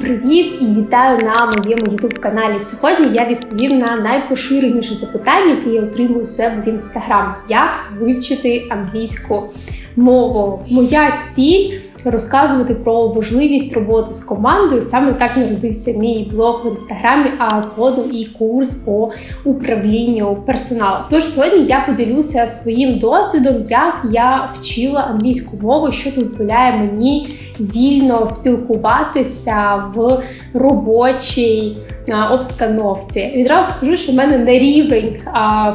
Привіт і вітаю на моєму youtube каналі. Сьогодні я відповім на найпоширеніше запитання, яке я отримую себе в інстаграм: як вивчити англійську мову. Моя ціль розказувати про важливість роботи з командою. Саме так народився мій блог в інстаграмі, а згодом і курс по управлінню персоналом. Тож сьогодні я поділюся своїм досвідом, як я вчила англійську мову, що дозволяє мені вільно спілкуватися в робочій обстановці. Відразу скажу, що в мене не рівень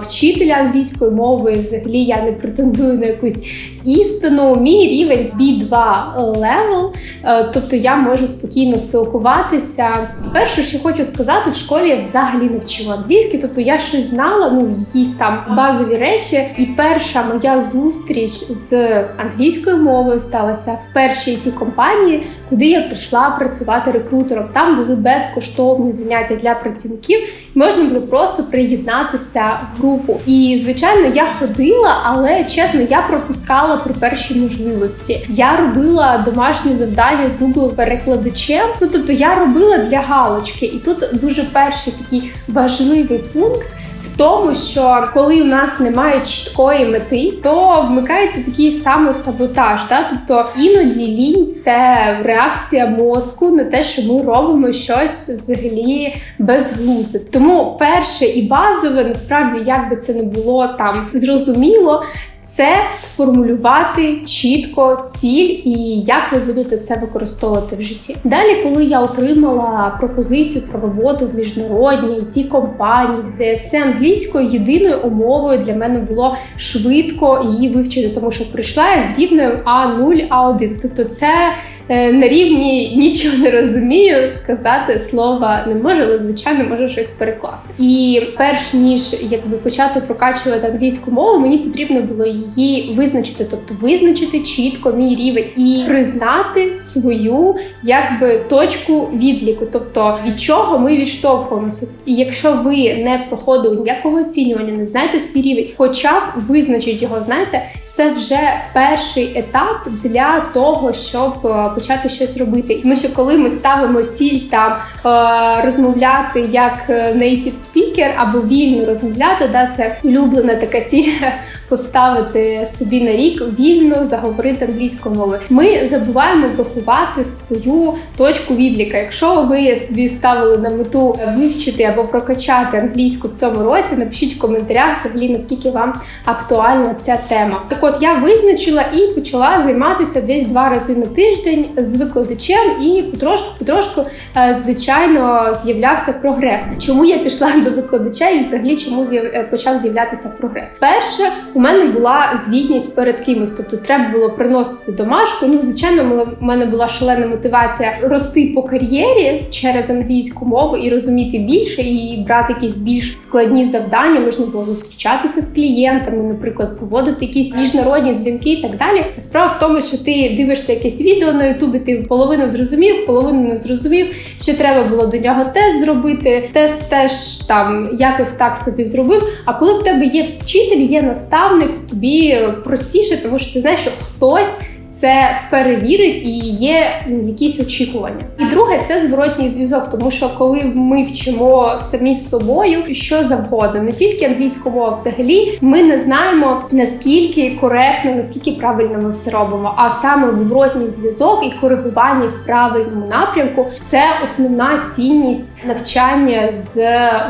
вчителя англійської мови. Взагалі я не претендую на якусь істину. Мій рівень B2 level, е, тобто я можу спокійно спілкуватися. Перше, що хочу сказати, в школі я взагалі не вчила англійський, тобто я щось знала, ну якісь там базові речі. І перша моя зустріч з англійською мовою сталася в першій ті компанії, куди я прийшла працювати рекрутером. Там були безкоштовні заняття для працівників, можна було просто приєднатися в групу. І звичайно, я ходила, але чесно, я пропускала при першій можливості. Я робила домашні завдання з Google перекладачем. Ну тобто я робила для галочки, і тут дуже перший такий важливий пункт в тому, що коли в нас немає чіткої мети, то вмикається такий самосаботаж. Да? Тобто іноді лінь це реакція мозку на те, що ми робимо щось взагалі безглузде. Тому перше і базове, насправді, як би це не було там зрозуміло, це сформулювати чітко ціль і як ви будете це використовувати в житті. Далі, коли я отримала пропозицію про роботу в міжнародній it компанії, де все англійською єдиною умовою для мене було швидко її вивчити, тому що прийшла я з рівнем А0, А1. Тобто, це на рівні нічого не розумію, сказати слова не можу, але звичайно можу щось перекласти. І перш ніж якби почати прокачувати англійську мову, мені потрібно було її визначити, тобто визначити чітко мій рівень і признати свою якби точку відліку, тобто від чого ми відштовхуємося. І якщо ви не проходили ніякого оцінювання, не знаєте свій рівень, хоча б визначить його, знаєте, це вже перший етап для того, щоб е, почати щось робити. Тому що коли ми ставимо ціль там е, розмовляти як е, native speaker або вільно розмовляти, да, це улюблена така ціль поставити собі на рік вільно заговорити англійською мовою. Ми забуваємо врахувати свою точку відліка. Якщо ви собі ставили на мету вивчити або прокачати англійську в цьому році, напишіть в коментарях взагалі наскільки вам актуальна ця тема. Так, от я визначила і почала займатися десь два рази на тиждень з викладачем, і потрошку-потрошку, е, звичайно, з'являвся прогрес. Чому я пішла до викладача і взагалі чому е, почав з'являтися прогрес? Перше, у мене була звітність перед кимось, тобто треба було приносити домашку. Ну, звичайно, у мене була шалена мотивація рости по кар'єрі через англійську мову і розуміти більше, і брати якісь більш складні завдання. Можна було зустрічатися з клієнтами, наприклад, проводити якісь міжнародні дзвінки і так далі. Справа в тому, що ти дивишся якесь відео на Ютубі, ти половину зрозумів, половину не зрозумів. Ще треба було до нього тест зробити. Тест теж там якось так собі зробив. А коли в тебе є вчитель, є наставник, тобі простіше, тому що ти знаєш, що хтось це перевірить і є ну, якісь очікування. І друге, це зворотній зв'язок, тому що коли ми вчимо самі з собою що завгодно, не тільки англійську мову, взагалі ми не знаємо наскільки коректно, наскільки правильно ми все робимо. А саме от зворотній зв'язок і коригування в правильному напрямку це основна цінність навчання з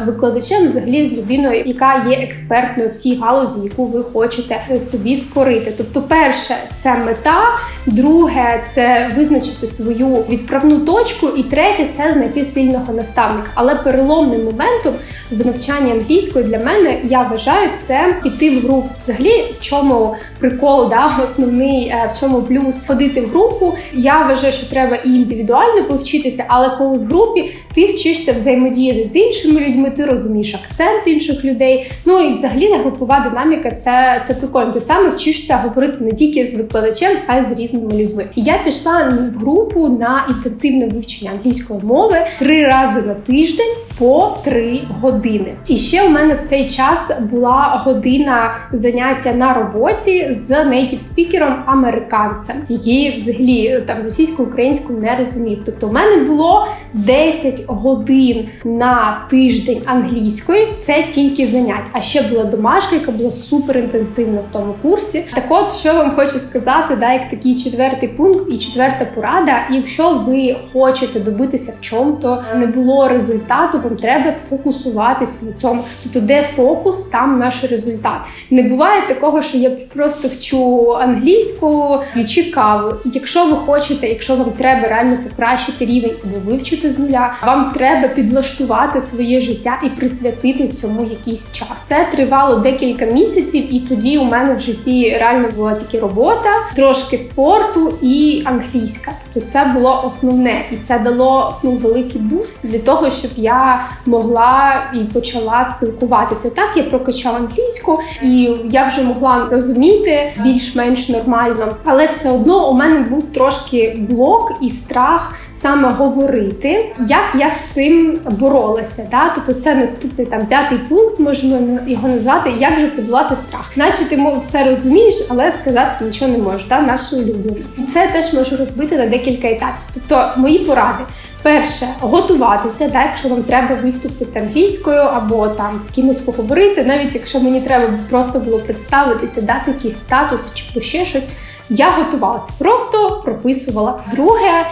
викладачем, взагалі з людиною, яка є експертною в тій галузі, яку ви хочете собі скорити. Тобто, перше це мета. Друге це визначити свою відправну точку. І третє це знайти сильного наставника. Але переломним моментом в навчанні англійської для мене я вважаю це піти в групу. Взагалі, в чому прикол, да, основний е, в чому плюс ходити в групу. Я вважаю, що треба і індивідуально повчитися, але коли в групі ти вчишся взаємодіяти з іншими людьми, ти розумієш акцент інших людей. Ну і взагалі групова динаміка це це прикольно. Ти саме вчишся говорити не тільки з викладачем, а але з різними людьми. Я пішла в групу на інтенсивне вивчення англійської мови три рази на тиждень по три години. І ще у мене в цей час була година заняття на роботі з нейтів спікером американцем, який взагалі там російсько-українську не розумів. Тобто, у мене було 10 годин на тиждень англійської. Це тільки занять. А ще була домашка, яка була супер інтенсивна в тому курсі. Так, от що вам хочу сказати, да, як такий четвертий пункт і четверта порада. Якщо ви хочете добитися в чому-то, не було результату, вам треба сфокусуватися на цьому. Тобто, де фокус, там наш результат. Не буває такого, що я просто вчу англійську, п'ючи каву. Якщо ви хочете, якщо вам треба реально покращити рівень або вивчити з нуля, вам треба підлаштувати своє життя і присвятити цьому якийсь час. Це тривало декілька місяців, і тоді у мене в житті реально була тільки робота, трошки спорту і англійська. Тобто це було основне, і це дало ну великий буст для того, щоб я могла і почала спілкуватися. Так я прокачала англійську, і я вже могла розуміти більш-менш нормально, але все одно у мене був трошки блок і страх саме говорити, як я з цим боролася. Да? Тобто це наступний там п'ятий пункт, можемо його назвати, як же подолати страх. Наче ти все розумієш, але сказати нічого не можеш. Да? Наші улюблені. Це теж можу розбити на декілька етапів. Тобто, мої поради. Перше, готуватися, так, якщо вам треба виступити англійською або там з кимось поговорити, навіть якщо мені треба просто було представитися, дати якийсь статус чи ще щось, я готувалася, просто прописувала. Друге,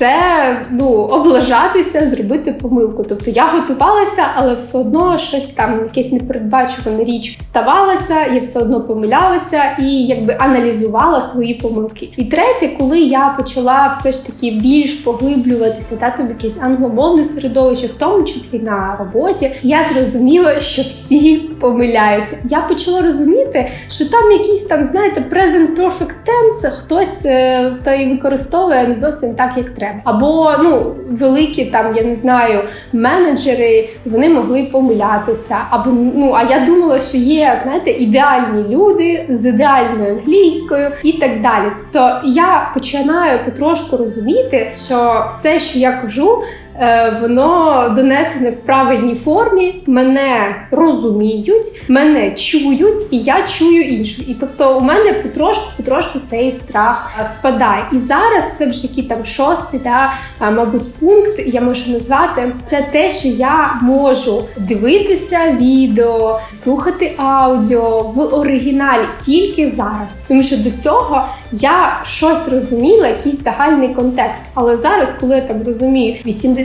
це ну облажатися, зробити помилку. Тобто я готувалася, але все одно щось там, якесь непередбачувана річ ставалася, я все одно помилялася і якби аналізувала свої помилки. І третє, коли я почала все ж таки більш поглиблюватися, та там якесь англомовне середовище, в тому числі на роботі, я зрозуміла, що всі помиляються. Я почала розуміти, що там якісь там, знаєте, present perfect tense хтось е, та й використовує не зовсім так, як треба. Або ну великі там, я не знаю, менеджери вони могли помилятися. Або ну а я думала, що є знаєте, ідеальні люди з ідеальною англійською і так далі. Тобто я починаю потрошку розуміти, що все, що я кажу. Е, Воно донесене в правильній формі, мене розуміють, мене чують, і я чую інших. І тобто, у мене потрошку, потрошку цей страх е, спадає. І зараз це вже який там шостий, да, мабуть, пункт я можу назвати. Це те, що я можу дивитися відео, слухати аудіо в оригіналі тільки зараз. Тому що до цього я щось розуміла, якийсь загальний контекст. Але зараз, коли я там розумію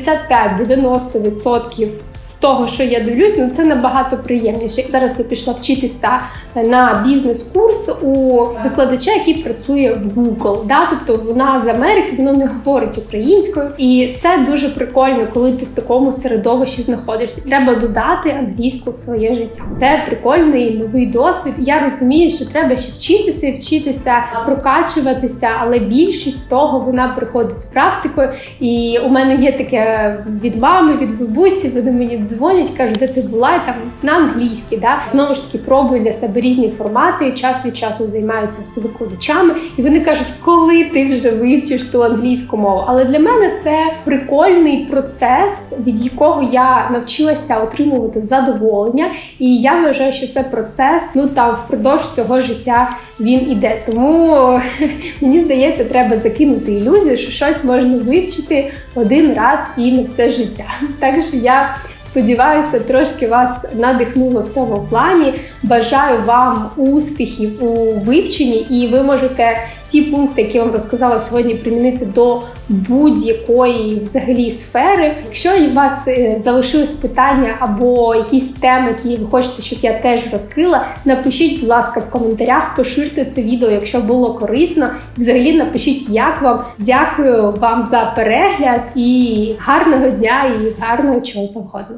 85-90% з того, що я дивлюсь, ну це набагато приємніше. Зараз я пішла вчитися на бізнес-курс у викладача, який працює в Google. Да? Тобто вона з Америки, вона не говорить українською, і це дуже прикольно, коли ти в такому середовищі знаходишся. Треба додати англійську в своє життя. Це прикольний новий досвід. Я розумію, що треба ще вчитися і вчитися, прокачуватися, але більшість того вона приходить з практикою. І у мене є таке від мами, від бабусі. Вони мені дзвонять, кажуть, де ти була і там на англійській. Да? Знову ж таки, пробую для себе різні формати. Час від часу займаюся з викладачами, і вони кажуть, коли ти вже вивчиш ту англійську мову. Але для мене це прикольний процес, від якого я навчилася отримувати задоволення. І я вважаю, що це процес ну там впродовж всього життя він іде. Тому мені здається, треба закинути ілюзію, що щось можна вивчити один раз і на все життя. Так що я сподіваюся, трошки вас надихнуло в цьому плані. Бажаю вам успіхів у вивченні, і ви можете ті пункти, які вам розказала сьогодні, примінити до будь-якої взагалі сфери. Якщо у вас е, залишились питання або якісь теми, які ви хочете, щоб я теж розкрила, напишіть, будь ласка, в коментарях, поширте це відео, якщо було корисно. Взагалі напишіть, як вам. Дякую вам за перегляд і гарного дня і гарного чого завгодно.